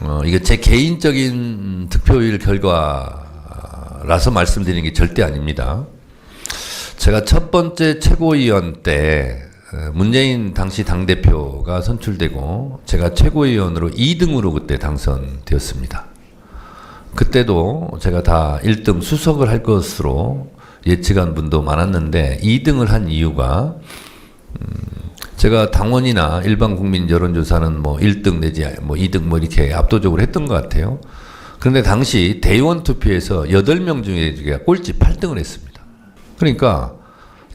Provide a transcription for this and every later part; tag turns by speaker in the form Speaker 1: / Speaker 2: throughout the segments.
Speaker 1: 어, 이게 제 개인적인 득표율 결과라서 말씀드리는 게 절대 아닙니다. 제가 첫 번째 최고위원 때 어, 문재인 당시 당대표가 선출되고 제가 최고위원으로 2등으로 그때 당선되었습니다. 그때도 제가 다 1등 수석을 할 것으로 예측한 분도 많았는데 2등을 한 이유가 음, 제가 당원이나 일반 국민 여론조사는 뭐 1등 내지 뭐 2등 뭐 이렇게 압도적으로 했던 것 같아요. 그런데 당시 대의원 투표에서 8명 중에 꼴찌 8등을 했습니다. 그러니까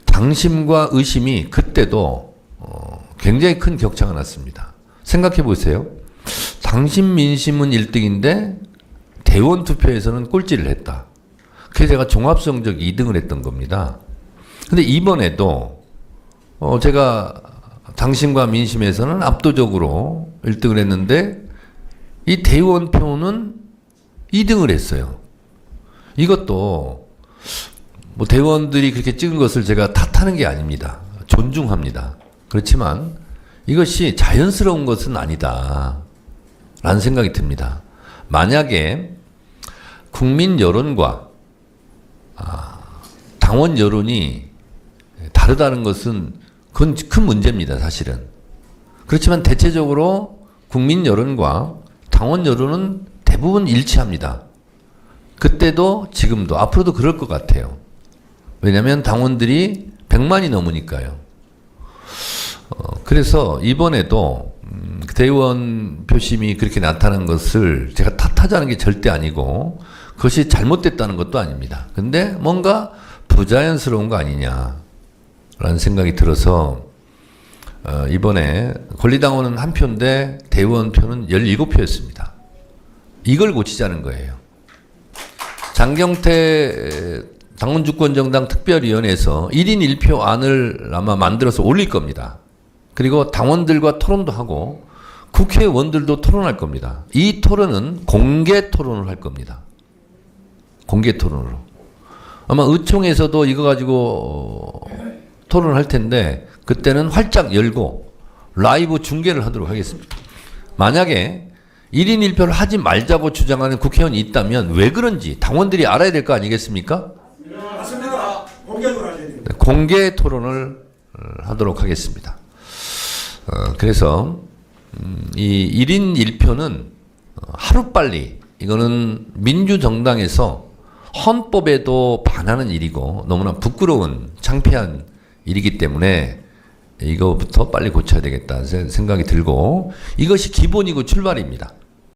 Speaker 1: 당심과 의심이 그때도 어, 굉장히 큰 격차가 났습니다. 생각해 보세요. 당심 민심은 1등인데 대원 투표에서는 꼴찌를 했다. 그래서 제가 종합성적 2등을 했던 겁니다. 근데 이번에도 어 제가 당심과 민심에서는 압도적으로 1등을 했는데 이 대의원 표는 2등을 했어요. 이것도 뭐 대원들이 그렇게 찍은 것을 제가 탓하는 게 아닙니다. 존중합니다. 그렇지만 이것이 자연스러운 것은 아니다. 라는 생각이 듭니다. 만약에 국민 여론과 아, 당원 여론이 다르다는 것은 그건 큰 문제입니다, 사실은. 그렇지만 대체적으로 국민 여론과 당원 여론은 대부분 일치합니다. 그때도 지금도 앞으로도 그럴 것 같아요. 왜냐하면 당원들이 100만이 넘으니까요. 어, 그래서 이번에도 음, 대의원 표심이 그렇게 나타난 것을 제가 탓하자는 게 절대 아니고 그것이 잘못됐다는 것도 아닙니다. 근데 뭔가 부자연스러운 거 아니냐 라는 생각이 들어서 어, 이번에 권리당원은 한 표인데 대의원 표는 17표였습니다. 이걸 고치자는 거예요. 장경태 당원주권정당 특별위원회에서 1인 1표 안을 아마 만들어서 올릴 겁니다. 그리고 당원들과 토론도 하고 국회의원들도 토론할 겁니다. 이 토론은 공개 토론을 할 겁니다. 공개 토론으로. 아마 의총에서도 이거 가지고 어, 토론을 할 텐데 그때는 활짝 열고 라이브 중계를 하도록 하겠습니다. 만약에 1인 1표를 하지 말자고 주장하는 국회의원이 있다면 왜 그런지 당원들이 알아야 될 거 아니겠습니까?
Speaker 2: 맞습니다. 하셔야 됩니다.
Speaker 1: 네, 공개 토론을 어, 하도록 하겠습니다. 어, 그래서 음, 이 1인 1표는 하루빨리 이거는 민주정당에서 헌법에도 반하는 일이고 너무나 부끄러운 창피한 일이기 때문에 이거부터 빨리 고쳐야 되겠다 생각이 들고 이것이 기본이고 출발입니다.